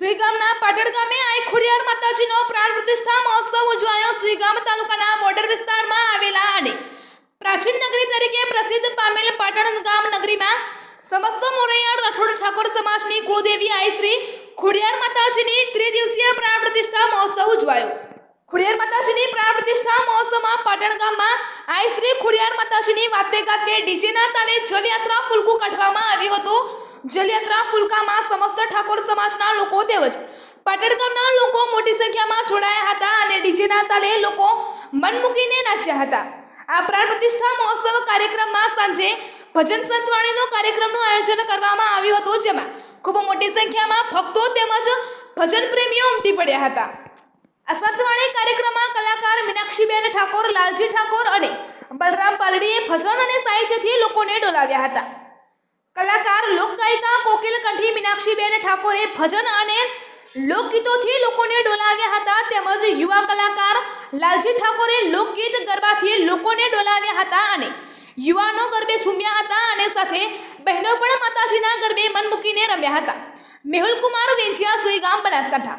સુઈગામના પાટણ ગામે આઈ ખોડિયાર માતાજીનો પ્રાણ પ્રતિષ્ઠા મહોત્સવ ઉજવાયો સુઈગામ તાલુકાના બોર્ડર વિસ્તારમાં આવેલા અને પ્રાચીન નગરી તરીકે પ્રસિદ્ધ પામેલ પાટણ ગામ નગરીમાં સમસ્ત મોરૈયાળ રાઠોડ ઠાકોર સમાજની કુળદેવી આઈ શ્રી ખોડિયાર માતાજીની ત્રિદિવસીય પ્રાણ પ્રતિષ્ઠા મહોત્સવ ઉજવાયો. ખોડિયાર માતાજીની પ્રાણ પ્રતિષ્ઠા મહોત્સવમાં પાટણ ગામમાં આઈ શ્રી ખોડિયાર માતાજીની વાતે ગાતે ડીજેના તાલે જલયાત્રા ફૂલકું કાઢવામાં આવ્યું જલયાત્રા, ફૂલકામાં સમસ્ત ઠાકોર સમાજના લોકો તેમજ પાટણ ગામના લોકો મોટી સંખ્યામાં જોડાયા હતા અને ડીજેના તાલે લોકો મન મૂકીને નાચ્યા હતા. આ પ્રાણ પ્રતિષ્ઠા મહોત્સવ કાર્યક્રમમાં સાંજે ભજન સંતવાણીનો કાર્યક્રમનું આયોજન કરવામાં આવ્યું હતું, જેમાં ખૂબ મોટી સંખ્યામાં ભક્તો તેમજ ભજન પ્રેમીઓ ઉમટી પડ્યા હતા. આ સંતવાણી કાર્યક્રમમાં કલાકાર મીનાક્ષીબેન ઠાકોર, લાલજી ઠાકોર અને બલરામ પાલડીએ ભજન અને સાહિત્યથી લોકોને ડોલાવ્યા હતા. કલાકાર લોકગાયિકા કોકિલ કંઠી, મીનાક્ષીબેન ઠાકોરે ભજન અને લોકગીતોથી લોકોને ડોલાવ્યા હતા. તેમજ યુવા કલાકાર લાલજી ઠાકોરે લોકગીત ગરબાથી લોકોને ડોલાવ્યા હતા અને યુવાનો ગરબે ઝૂમ્યા હતા અને સાથે બહેનો પણ માતાજીના ગરબે મન મૂકીને રમ્યા હતા. મેહુલ કુમાર વેંછિયા, સુઈગામ, બનાસકાંઠા.